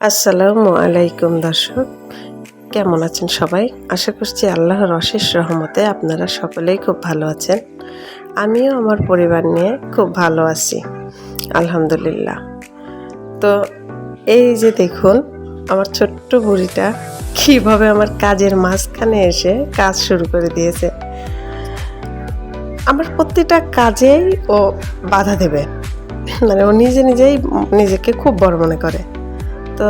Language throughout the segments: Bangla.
আসসালামু আলাইকুম দর্শক, কেমন আছেন সবাই? আশা করছি আল্লাহর অশেষ রহমতে আপনারা সকলেই খুব ভালো আছেন। আমিও আমার পরিবার নিয়ে খুব ভালো আছি, আলহামদুলিল্লাহ। তো এই যে দেখুন, আমার ছোট্ট বুড়িটা কীভাবে আমার কাজের মাঝখানে এসে কাজ শুরু করে দিয়েছে। আমার প্রতিটা কাজেই ও বাধা দেবে। মানে ও নিজে নিজেই নিজেকে খুব বড় মনে করে। তো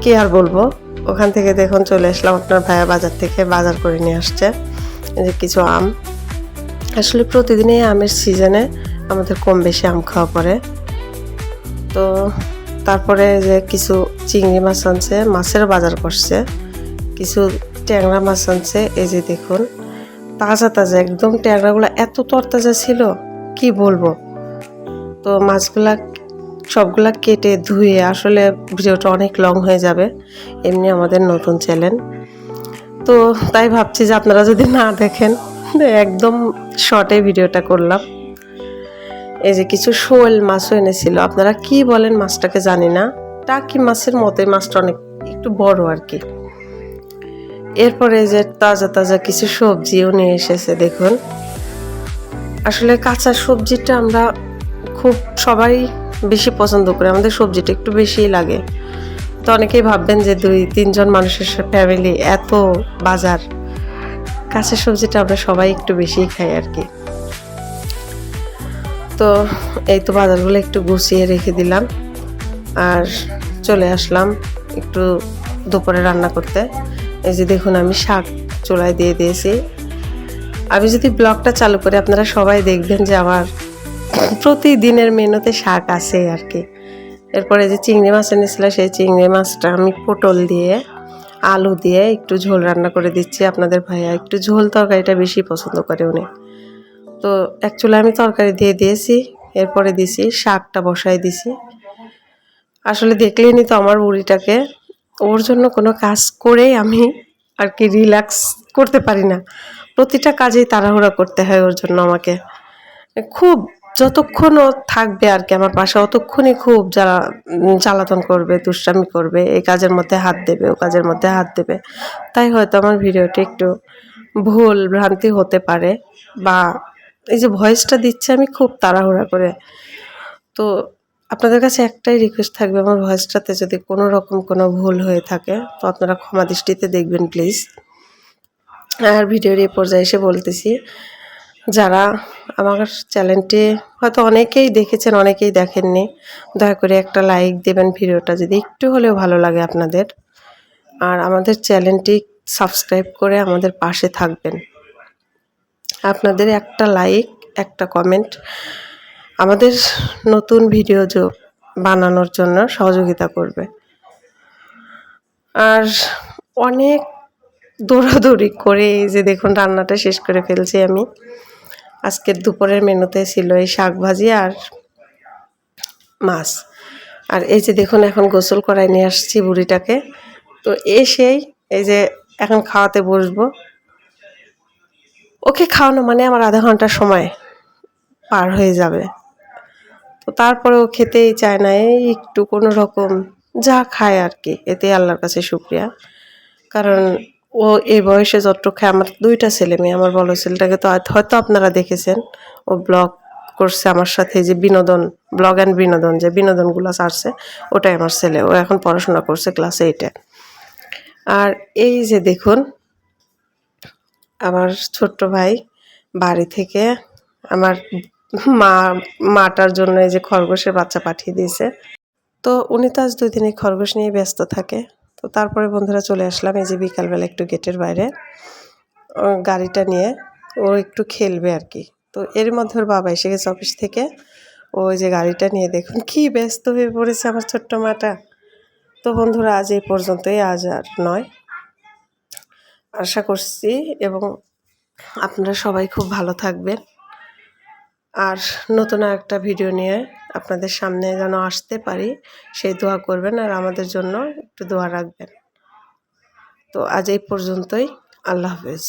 কি আর বলব? ওখান থেকে দেখুন চলে আসলাম আপনার ভাইয়া বাজার থেকে, বাজার করে নিয়ে আসছে। যে কিছু আম। আসলে প্রতিদিনই আমের সিজনে আমাদের কম বেশি আম খাওয়া পড়ে। তো তারপরে যে কিছু চিংড়ি মাছ আনছে, মাছের বাজার করছে। কিছু ট্যাংরা মাছ আনছে, এই যে দেখুন। তাজা তাজা, একদম ট্যাংরাগুলো এত তরতাজা ছিল, কি বলব? তো মাছগুলা সবগুলা কেটে ধুয়ে, আসলে ভিডিওটা অনেক লং হয়ে যাবে। এমনি আমাদের নতুন চ্যানেল তো তাই ভাবছি যে আপনারা যদি না দেখেন একদম শর্টে ভিডিওটা করলাম। এই যে কিছু শোল মাছও এনেছিল। আপনারা কি বলেন মাছটাকে জানি না। টাকি মাছের মতো মাছটা অনেক, একটু বড় আর কি। এরপরে যে তাজা তাজা কিছু সবজিও নিয়ে এসেছে, দেখুন। আসলে কাঁচা সবজিটা আমরা খুব সবাই বেশি পছন্দ করে, আমাদের সবজিটা একটু বেশিই লাগে। তো অনেকেই ভাববেন যে দুই, তিনজন মানুষের ফ্যামিলি এত বাজার কাঁচা সবজিটা আমরা সবাই একটু বেশিই খাই আর কি। তো এই তো বাজারগুলো একটু গুছিয়ে রেখে দিলাম। আর চলে আসলাম একটু দুপুরে রান্না করতে। এই যে দেখুন, আমি শাক চুলায় দিয়ে দিয়েছি। আমি যদি ব্লগটা চালু করি, আপনারা সবাই দেখবেন যে আমার প্রতিদিনের মেনুতে শাক আছে আর কি। এরপরে যে চিংড়ি মাছ এনেছিল, সেই চিংড়ি মাছটা আমি পটল দিয়ে, আলু দিয়ে একটু ঝোল রান্না করে দিচ্ছি। আপনাদের ভাইয়া একটু ঝোল তরকারিটা বেশি পছন্দ করে উনি। তো অ্যাকচুয়ালি আমি তরকারি দিয়ে দিয়েছি, এরপরে দিছি, শাকটা বসাই দিছি। আসলে দেখলেই নি তো আমার বুড়িটাকে ওর জন্য কোনো কাজ করেই আমি আর কি রিল্যাক্স করতে পারি না। প্রতিটা কাজেই তাড়াহুড়া করতে হয় ওর জন্য আমাকে। খুব যতক্ষণ থাকবে আর কি আমার পাশে অতক্ষণই খুব জ্বালা জ্বালাতন করবে, দুষ্টামি করবে, এই কাজের মধ্যে হাত দেবে, ও কাজের মধ্যে হাত দেবে, তাই হয়তো আমার ভিডিওটি একটু ভুল ভ্রান্তি হতে পারে বা এই যে ভয়েসটা দিচ্ছে আমি খুব তাড়াহুড়া করে। তো আপনাদের কাছে একটাই রিকোয়েস্ট থাকবে আমার ভয়েসটাতে যদি কোনো রকম কোনো ভুল হয়ে থাকে, তো আপনারা ক্ষমা দৃষ্টিতে দেখবেন প্লিজ আর ভিডিওর এই পর্যায়ে এসে বলতেছি যারা আমার চ্যানেলটি হয়তো অনেকেই দেখেছেন, অনেকেই দেখেননি, দয়া করে একটা লাইক দেবেন ভিডিওটা যদি একটু হলেও ভালো লাগে আপনাদের। আর আমাদের চ্যানেলটি সাবস্ক্রাইব করে আমাদের পাশে থাকবেন। আপনাদের একটা লাইক একটা কমেন্ট আমাদের নতুন ভিডিও বানানোর জন্য সহযোগিতা করবে। আর অনেক দৌড়াদৌড়ি করে এই যে দেখুন, রান্নাটা শেষ করে ফেলছি আমি। আজকের দুপুরের মেনুতে ছিল এই শাক ভাজি আর মাছ। আর এই যে দেখুন, এখন গোসল করাই নিয়ে আসছি বুড়িটাকে। তো এসেই এই যে এখন খাওয়াতে বসবো। ওকে খাওয়ানো মানে আমার আধা ঘণ্টার সময় পার হয়ে যাবে। তো তারপরে ও খেতেই চায় না, এই একটু কোনো রকম যা খায় আর কি। এতে আল্লাহর কাছে শুক্রিয়া। কারণ ও এই বয়সে যতটুকু আমার দুইটা ছেলে মেয়ে, আমার বড় ছেলেটাকে তো হয়তো আপনারা দেখেছেন। ও ব্লগ করছে আমার সাথে যে বিনোদন, ব্লগ অ্যান্ড বিনোদন, যে বিনোদনগুলো ছাড়ছে, ওটাই আমার ছেলে। ও এখন পড়াশোনা করছে ক্লাস এইটে। আর এই যে দেখুন, আমার ছোট্ট ভাই বাড়ি থেকে আমার মা, মাটার জন্য এই যে খরগোশের বাচ্চা পাঠিয়ে দিয়েছে। তো উনি তো আজ দুই দিন এই খরগোশ নিয়ে ব্যস্ত থাকে। তো তারপরে বন্ধুরা চলে আসলাম, এই যে বিকালবেলা একটু গেটের বাইরে। গাড়িটা নিয়ে ও একটু খেলবে আর কি। তো এর মধ্যে ওর বাবা এসে গেছে অফিস থেকে। ওই যে গাড়িটা নিয়ে দেখুন, কি ব্যস্ত হয়ে পড়েছে আমার ছোট্ট মাটা। তো বন্ধুরা আজ এই পর্যন্তই, আজ আর নয়। আশা করছি এবং আপনারা সবাই খুব ভালো থাকবেন। আর নতুন একটা ভিডিও নিয়ে আপনাদের সামনে যেন আসতে পারি, সেই দোয়া করবেন আর আমাদের জন্য একটু দোয়া রাখবেন। তো আজ এই পর্যন্তই, আল্লাহ হাফেজ।